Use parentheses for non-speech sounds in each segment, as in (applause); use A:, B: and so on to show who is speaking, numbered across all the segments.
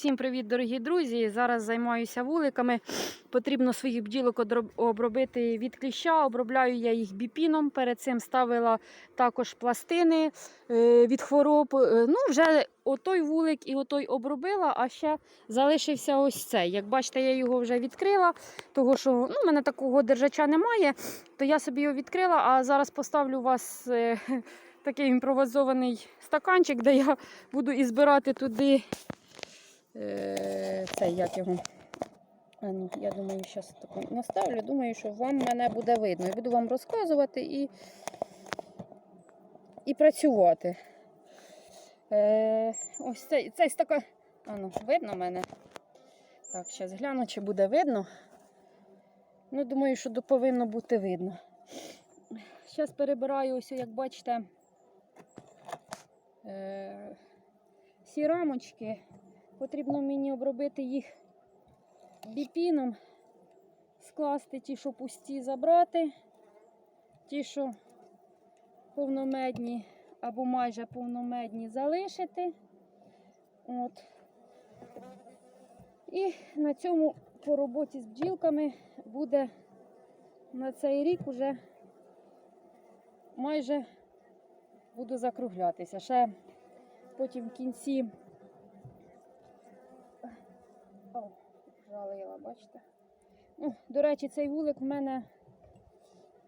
A: Всім привіт, дорогі друзі! Зараз займаюся вуликами. Потрібно своїх бджілок обробити від кліща. Обробляю я їх біпіном. Перед цим ставила також пластини е, від хвороб. Е, Ну, вже отой вулик і отой обробила, а ще залишився ось цей. Як бачите, я його вже відкрила, того що ну, в мене такого держача немає, то я собі його відкрила, а зараз поставлю вас. е, (laughs) Такий імпровізований стаканчик, де я буду і збирати туди е, цей, як його. Ну, я думаю, зараз таку наставлю. Думаю, що вам мене буде видно. І буду вам розказувати і, і працювати. Е, ось цей, цей стакан. А ну, видно мене? Так, зараз гляну, чи буде видно. Ну, думаю, що повинно бути видно. Зараз перебираю, ось, як бачите, е, всі рамочки. Потрібно мені обробити їх біпіном, скласти ті, що пусті, забрати, ті, що повномедні або майже повномедні, залишити. От. І на цьому по роботі з бджілками буде на цей рік уже майже буду закруглятися. Ще потім в кінці. О, жалила, бачите? Ну, до речі, цей вулик в мене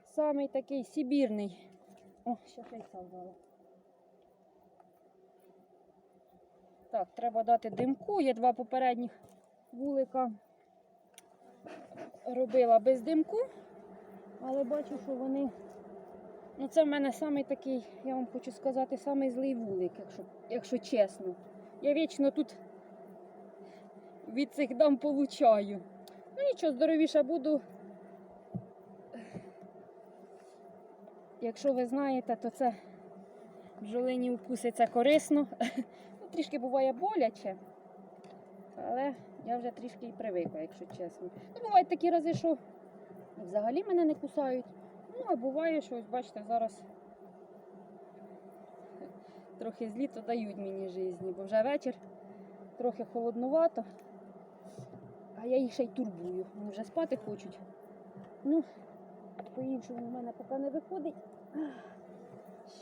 A: самий такий сибірний. О, ще яйця вдала. Так, треба дати димку. Є два попередніх вулика. Робила без димку, але бачу, що вони. Ну, це в мене самий такий, я вам хочу сказати, самий злий вулик, якщо, якщо чесно. Я вічно тут від цих дам получаю. Ну нічого, здоровіше буду. Якщо ви знаєте, то це бджолині укуси це корисно. (laughs) Ну, трішки буває боляче, але я вже трішки і привикла, якщо чесно. Ну, бувають такі рази, що взагалі мене не кусають. Ну, а буває, що ось бачите, зараз трохи з літа дають мені житті, бо вже вечір трохи холоднувато, я їх ще й турбую. Вони вже спати хочуть. Ну, по-іншому в мене поки не виходить.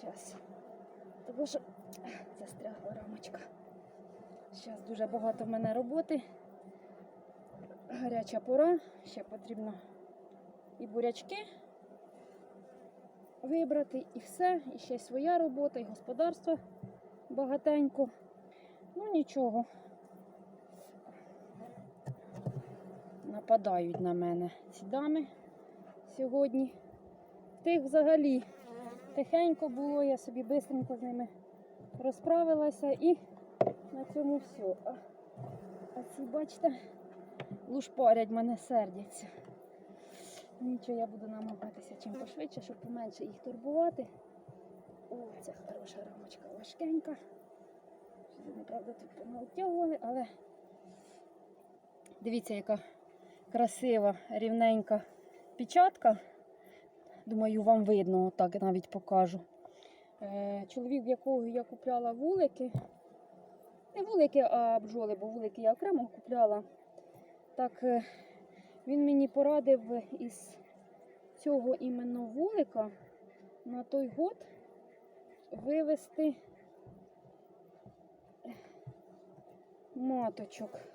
A: Щас. Тому що застрягла рамочка. Зараз дуже багато в мене роботи. Гаряча пора, ще потрібно і бурячки вибрати, і все, і ще своя робота, і господарство багатенько. Ну нічого. Нападають на мене ці дами сьогодні. Тих взагалі тихенько було, я собі швидко з ними розправилася і на цьому все. А, а ці, бачите, лушпарять мене сердяться. Нічого, я буду намагатися чим пошвидше, щоб поменше їх турбувати. О, це хороша рамочка, важкенька. Щось Вони, правда, тут поналтягували, але дивіться, яка красива, рівненька печатка. Думаю, вам видно, отак навіть покажу. Е, чоловік, якого я купляла вулики. Не вулики, а бджоли, бо вулики я окремо купляла. Так, е, він мені порадив із цього іменно вулика на той год вивести маточок.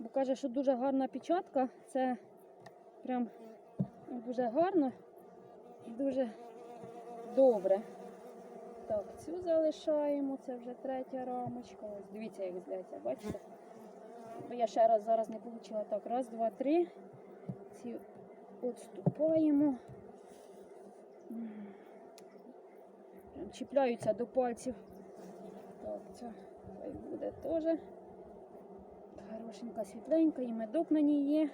A: Бо каже, що дуже гарна печатка, це прям дуже гарно і дуже добре. Так, цю залишаємо, це вже третя рамочка. Ось дивіться, як зляться, бачите? Бо я ще раз зараз не отримала. Так, раз, два, три. Ці відступаємо. Чіпляються до пальців. Так, це буде теж. Хорошенька, світленька, і медок на ній є.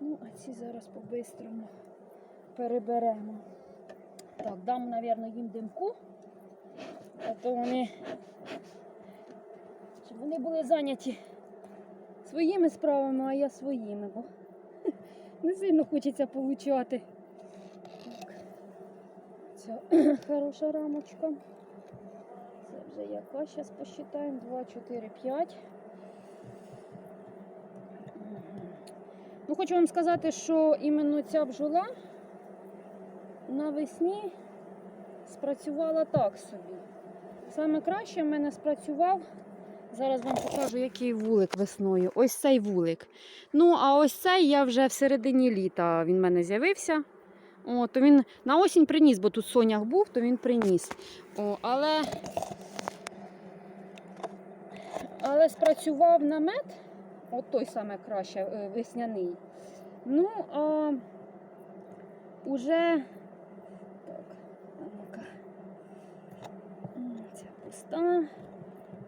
A: Ну, а ці зараз по-бистрому переберемо. Так, дам, мабуть, їм димку, а то вони, щоб вони були зайняті своїми справами, а я своїми, бо (laughs) не сильно хочеться получати. Так. Ця (clears throat) хороша рамочка. Це вже яка? Зараз посчитаємо. 2, 4, 5. Ну, хочу вам сказати, що іменно ця бджола навесні спрацювала так собі. Саме краще в мене спрацював. Зараз вам покажу, який вулик весною. Ось цей вулик. Ну, а ось цей я вже в середині літа він в мене з'явився. О, то він на осінь приніс, бо тут сонях був, то він приніс. О, але, але спрацював намет, от той саме краще, е, весняний. Ну, а уже так, Ця пуста,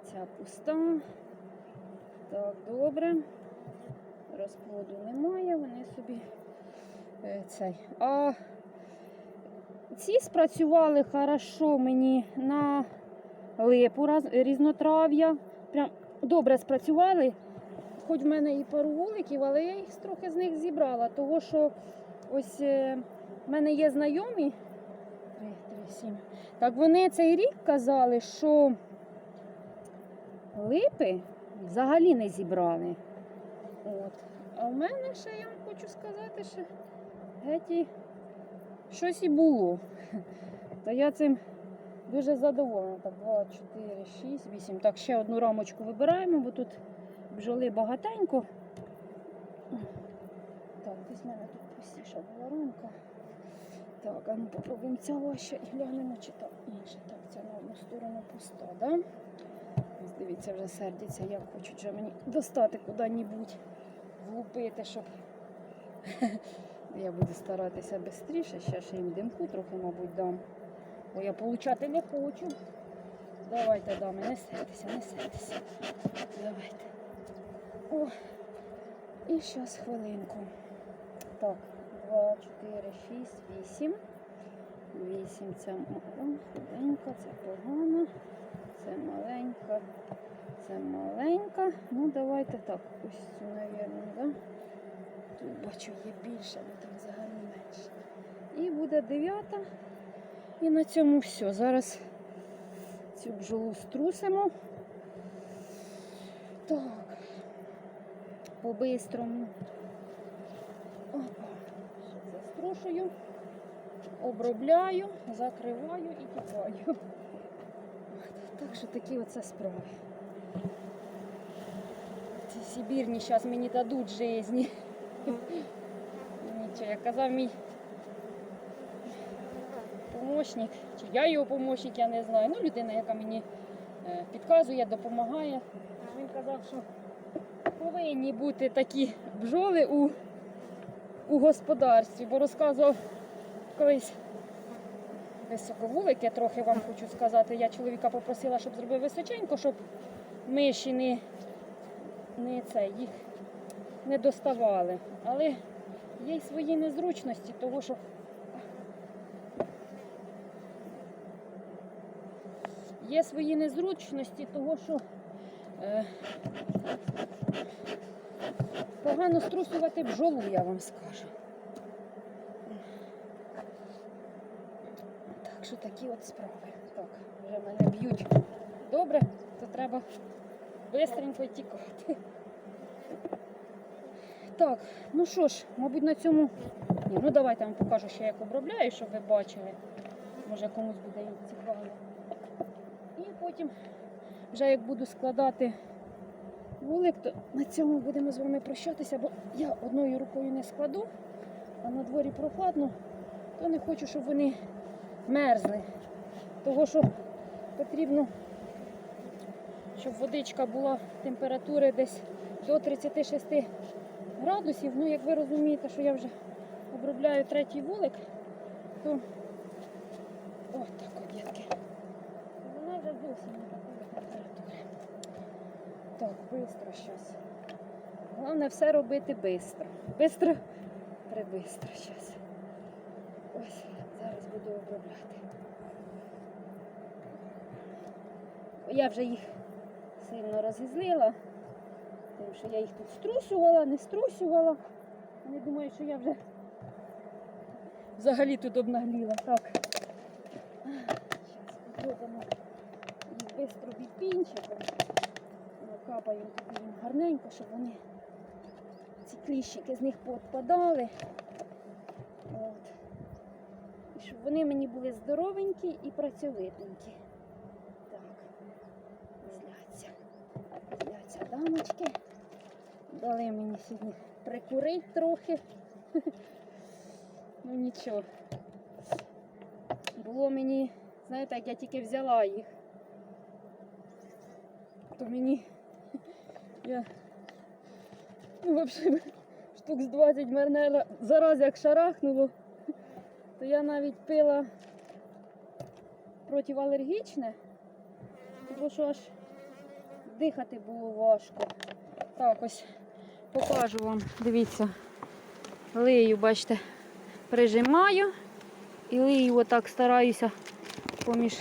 A: ця пуста. Так, добре. Розплоду немає, вони собі е, цей. А ці спрацювали хорошо мені на липу різнотрав'я. Прям добре спрацювали. Хоч в мене і пару вуликів, але я їх трохи з них зібрала, того що ось е, в мене є знайомі. 3, 3, 7. Так вони цей рік казали, що липи взагалі не зібрали. От. А в мене ще, я вам хочу сказати, що геть і щось і було. (laughs) То я цим дуже задоволена. Так, 2, 4, 6, 8. Так, ще одну рамочку вибираємо, бо тут бджоли багатенько. Так, десь в мене тут пустіша була рамка. Так, а ну попробуємо ця ваша і глянемо, чи там інша. Так, ця на одну сторону пуста, да? Дивіться, вже сердяться, як хочуть вже мені достати куди-небудь, влупити, щоб. (laughs) Я буду старатися швидше, ще ще їм димку трохи, мабуть, дам. Бо я получати не хочу. Давайте, дами, не сейтеся, не сейтеся. Давайте. О, і зараз хвилинку. Так, 2, 4, 6, 8. 8 це м- худенька, це погана, це маленька, це маленька. Ну, давайте так, ось цю, мабуть, да? Тут бачу є більше, але там взагалі менше. І буде дев'ята. І на цьому все. Зараз цю бджолу струсимо. Так. По-бистрому. Заструшую, обробляю, закриваю і тікаю. Так що такі оце справи. Ці сибірні зараз мені дадуть жизні. Нічого, як казав мій помощник, чи я його помощник, я не знаю. Ну, людина, яка мені е, підказує, допомагає. Він казав, що повинні бути такі бджоли у, у господарстві, бо розказував колись високовулики, трохи вам хочу сказати. Я чоловіка попросила, щоб зробив височенько, щоб миші не, не це, їх не доставали. Але є й свої незручності, того що є свої незручності, того що е, погано струсувати бджолу, я вам скажу. Так що такі от справи. Так, вже мене б'ють добре, то треба швидко тікати. Так, ну що ж, мабуть, на цьому. Ні, ну давайте я вам покажу, я як обробляю, щоб ви бачили. Може комусь буде цікаво. І потім, вже як буду складати вулик, то на цьому будемо з вами прощатися, бо я одною рукою не складу, а на дворі прохладно, то не хочу, щоб вони мерзли. Того, що потрібно, щоб водичка була температури десь до 36 градусів. Ну, як ви розумієте, що я вже обробляю третій вулик, то от так от, дітки. Вона вже зовсім не такої температури. Так, швидко зараз. Головне все робити швидко. Бистро, прибистро зараз. Ось, зараз буду обробляти. Я вже їх сильно розізлила, тим, що я їх тут струсювала, не струсювала. Вони думають, що я вже взагалі тут обнагліла. Так. Зараз попробуємо їх швидко біпінчиком. Накапаємо тут їм гарненько, щоб вони ці кліщики з них поотпадали. От. І щоб вони мені були здоровенькі і працьовитенькі. Так, зляться. Зляться дамочки. Дали мені сьогодні прикурить трохи. (laughs) Ну нічого. Було мені, знаєте, як я тільки взяла їх, то мені я ну, взагалі, (laughs) штук з 20 мене зараз як шарахнуло, то я навіть пила протиалергічне, тому що аж дихати було важко. Так, ось покажу вам, дивіться, лию, бачите, прижимаю і лию отак стараюся поміж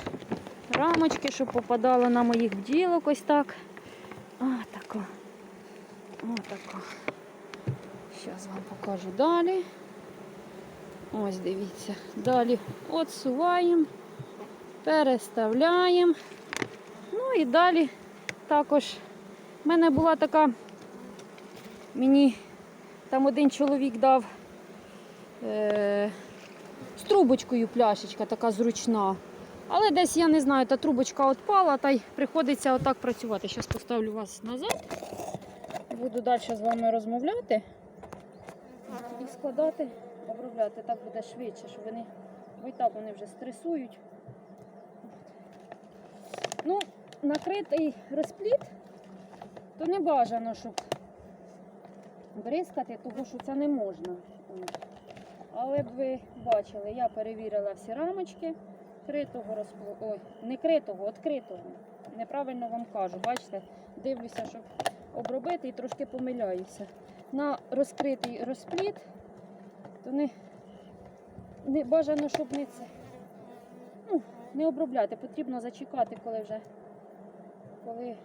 A: рамочки, щоб попадало на моїх бділок ось так. Тако. Отако. Зараз вам покажу далі. Ось дивіться. Далі отсуваємо, переставляємо. Ну і далі також в мене була така, мені там один чоловік дав е, з трубочкою пляшечка така зручна. Але десь я не знаю, та трубочка відпала, та й приходиться отак працювати. Зараз поставлю вас назад. Буду далі з вами розмовляти і складати, обробляти. Так буде швидше, щоб вони, бо і так вони вже стресують. Ну, накритий розпліт, то не бажано, щоб бризкати, тому що це не можна. Але б ви бачили, я перевірила всі рамочки критого розплоду. Ой, не критого, відкритого. Неправильно вам кажу, бачите, дивлюся, щоб обробити і трошки помиляюся. На розкритий розпліт, то не, не бажано, щоб не це. Ну, не обробляти, потрібно зачекати, коли вже, коли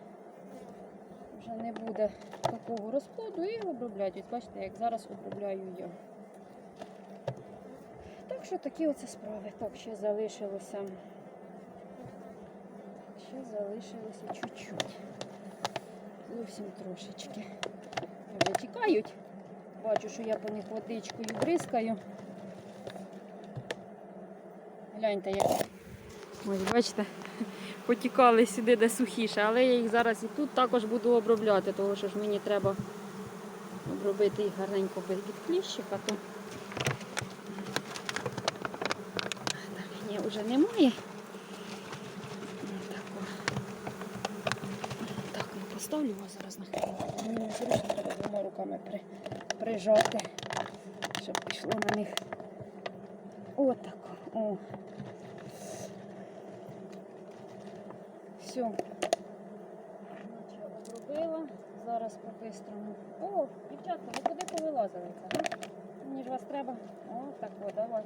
A: вже не буде такого розплоду і обробляти. Ось бачите, як зараз обробляю я. Так що такі оце справи. Так, ще залишилося. Ще залишилося чуть-чуть. Зовсім трошечки. Вже. Бачу, що я по них водичкою бризкаю. Гляньте, як. Ось, бачите, (laughs) потікали сюди, де сухіше, але я їх зараз і тут також буду обробляти, тому що ж мені треба обробити їх гарненько без від кліщика. То... Так, ні, вже немає. Так, о. так ну, поставлю вас зараз на хвилину. Мені незручно двома руками при, прижати, щоб пішло на них. Отак. О. Все. Обробила. Зараз по-бистрому. О, дівчатка, ви куди повилазили це? Мені ж вас треба. О, так о, давай.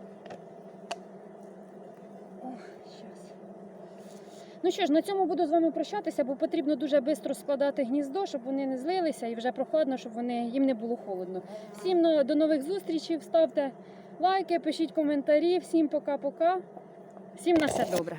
A: О, щас. Ну що ж, на цьому буду з вами прощатися, бо потрібно дуже швидко складати гніздо, щоб вони не злилися і вже прохладно, щоб вони, їм не було холодно. Всім ну, до нових зустрічей, ставте лайки, пишіть коментарі. Всім пока-пока. Всім на все добре.